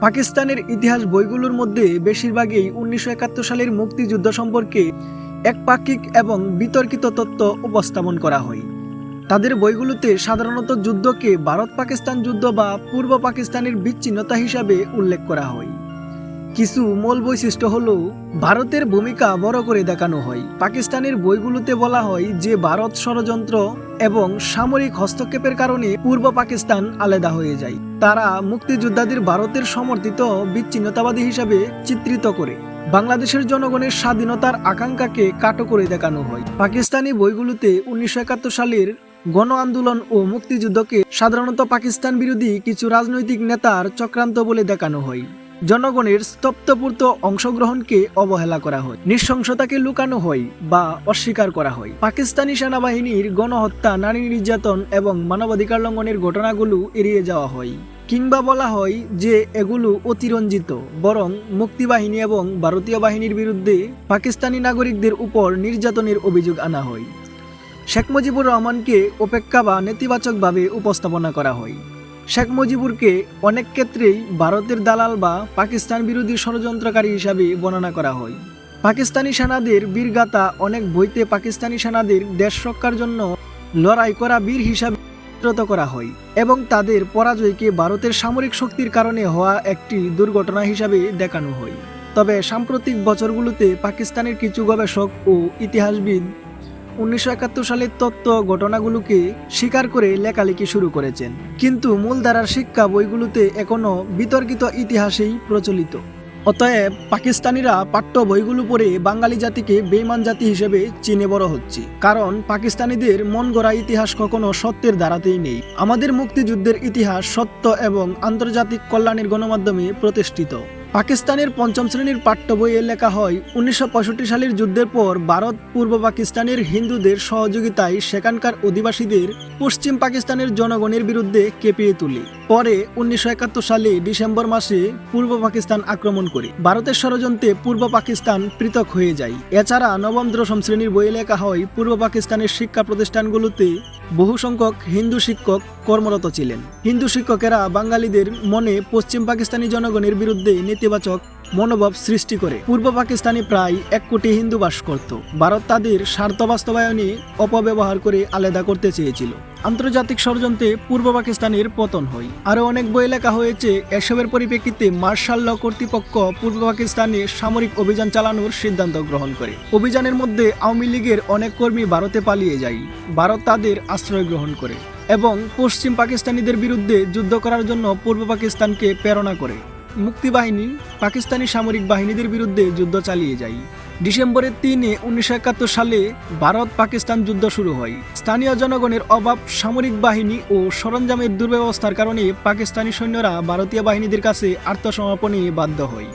পাকিস্তানের ইতিহাস বইগুলোর মধ্যে বেশিরভাগই উনিশশো একাত্তর সালের মুক্তিযুদ্ধ সম্পর্কে একপাক্ষিক এবং বিতর্কিত তত্ত্ব উপস্থাপন করা হয়। তাদের বইগুলোতে সাধারণত যুদ্ধকে ভারত পাকিস্তান যুদ্ধ বা পূর্ব পাকিস্তানের বিচ্ছিন্নতা হিসাবে উল্লেখ করা হয়। কিছু মূল বৈশিষ্ট্য হল, ভারতের ভূমিকা বড় করে দেখানো হয়। পাকিস্তানের বইগুলোতে বলা হয় যে, ভারত ষড়যন্ত্র এবং সামরিক হস্তক্ষেপের কারণে পূর্ব পাকিস্তান আলাদা হয়ে যায়। তারা মুক্তিযোদ্ধাদের ভারতের সমর্থিত বিচ্ছিন্নতাবাদী হিসাবে চিত্রিত করে। বাংলাদেশের জনগণের স্বাধীনতার আকাঙ্ক্ষাকে কাটো করে দেখানো হয়। পাকিস্তানি বইগুলোতে উনিশশো একাত্তর সালের গণ আন্দোলন ও মুক্তিযুদ্ধকে সাধারণত পাকিস্তান বিরোধী কিছু রাজনৈতিক নেতার চক্রান্ত বলে দেখানো হয়। জনগণের স্তপ্তপূর্ত অংশগ্রহণকে অবহেলা করা হয়। নৃশংসতাকে লুকানো হয় বা অস্বীকার করা হয়। পাকিস্তানি সেনাবাহিনীর গণহত্যা, নারী নির্যাতন এবং মানবাধিকার লঙ্ঘনের ঘটনাগুলো এড়িয়ে যাওয়া হয়। কিংবা বলা হয় যে এগুলো অতিরঞ্জিত, বরং মুক্তিবাহিনী এবং ভারতীয় বাহিনীর বিরুদ্ধে পাকিস্তানি নাগরিকদের উপর নির্যাতনের অভিযোগ আনা হয়। শেখ মুজিবুর রহমানকে উপেক্ষা বা নেতিবাচকভাবে উপস্থাপনা করা হয়। শেখ মুজিবুরকে অনেক ক্ষেত্রেই ভারতের দালাল বা পাকিস্তান বিরোধী ষড়যন্ত্রকারী হিসাবে বর্ণনা করা হয়। পাকিস্তানি সেনাদের বীরগাথা অনেক বইতে পাকিস্তানি সেনাদের দেশ রক্ষার জন্য লড়াই করা বীর হিসাবে চিত্রিত করা হয় এবং তাদের পরাজয়কে ভারতের সামরিক শক্তির কারণে হওয়া একটি দুর্ঘটনা হিসাবে দেখানো হয়। তবে সাম্প্রতিক বছরগুলোতে পাকিস্তানের কিছু গবেষক ও ইতিহাসবিদ উনিশশো একাত্তর সালের তত্ত্ব ঘটনাগুলোকে স্বীকার করে লেখালেখি শুরু করেছেন। কিন্তু মূলধারার শিক্ষা বইগুলোতে এখনও বিতর্কিত ইতিহাসেই প্রচলিত। অতএব পাকিস্তানিরা পাঠ্য বইগুলো পড়ে বাঙালি জাতিকে বেইমান জাতি হিসেবে চিনে বড় হচ্ছে। কারণ পাকিস্তানিদের মন গড়া ইতিহাস কখনো সত্যের দ্বারাতেই নেই। আমাদের মুক্তিযুদ্ধের ইতিহাস সত্য এবং আন্তর্জাতিক কল্যাণের গণমাধ্যমে প্রতিষ্ঠিত। পাকিস্তানের পঞ্চম শ্রেণির পাঠ্য বইয়ে লেখা হয়, উনিশশো পঁয়ষট্টি সালের যুদ্ধের পর ভারত, পূর্ব পাকিস্তানের হিন্দুদের সহযোগিতায় সেখানকার অধিবাসীদের পশ্চিম পাকিস্তানের জনগণের বিরুদ্ধে কেঁপিয়ে তুলে। পরে উনিশশো একাত্তর সালে ডিসেম্বর মাসে পূর্ব পাকিস্তান আক্রমণ করে। ভারতের ষড়যন্ত্রে পূর্ব পাকিস্তান পৃথক হয়ে যায়। এছাড়া নবম দশম শ্রেণির বইয়ে লেখা হয়, পূর্ব পাকিস্তানের শিক্ষা প্রতিষ্ঠানগুলোতে বহু সংখ্যক হিন্দু শিক্ষক কর্মরত ছিলেন। হিন্দু শিক্ষকেরা বাঙালিদের মনে পশ্চিম পাকিস্তানি জনগণের বিরুদ্ধে নেতিবাচক মনোভাব সৃষ্টি করে। পূর্ব পাকিস্তানে প্রায় এক কোটি হিন্দু বাস করত। ভারত তাদের স্বার্থ বাস্তবায়নে অপব্যবহার করে আলাদা করতে চেয়েছিল। আন্তর্জাতিক ষড়যন্ত্রে পূর্ব পাকিস্তানের পতন হয়। আরও অনেক বই লেখা হয়েছে, এসবের পরিপ্রেক্ষিতে মার্শাল ল কর্তৃপক্ষ পূর্ব পাকিস্তানে সামরিক অভিযান চালানোর সিদ্ধান্ত গ্রহণ করে। অভিযানের মধ্যে আওয়ামী লীগের অনেক কর্মী ভারতে পালিয়ে যায়। ভারত তাদের আশ্রয় গ্রহণ করে এবং পশ্চিম পাকিস্তানিদের বিরুদ্ধে যুদ্ধ করার জন্য পূর্ব পাকিস্তানকে প্রেরণা করে। মুক্তিবাহিনী পাকিস্তানি সামরিক বাহিনীদের বিরুদ্ধে যুদ্ধ চালিয়ে যায়। ডিসেম্বরের তিনে উনিশশো একাত্তর সালে ভারত পাকিস্তান যুদ্ধ শুরু হয়। স্থানীয় জনগণের অভাব, সামরিক বাহিনী ও সরঞ্জামের দুর্ব্যবস্থার কারণে পাকিস্তানি সৈন্যরা ভারতীয় বাহিনীদের কাছে আত্মসমর্পণে বাধ্য হয়।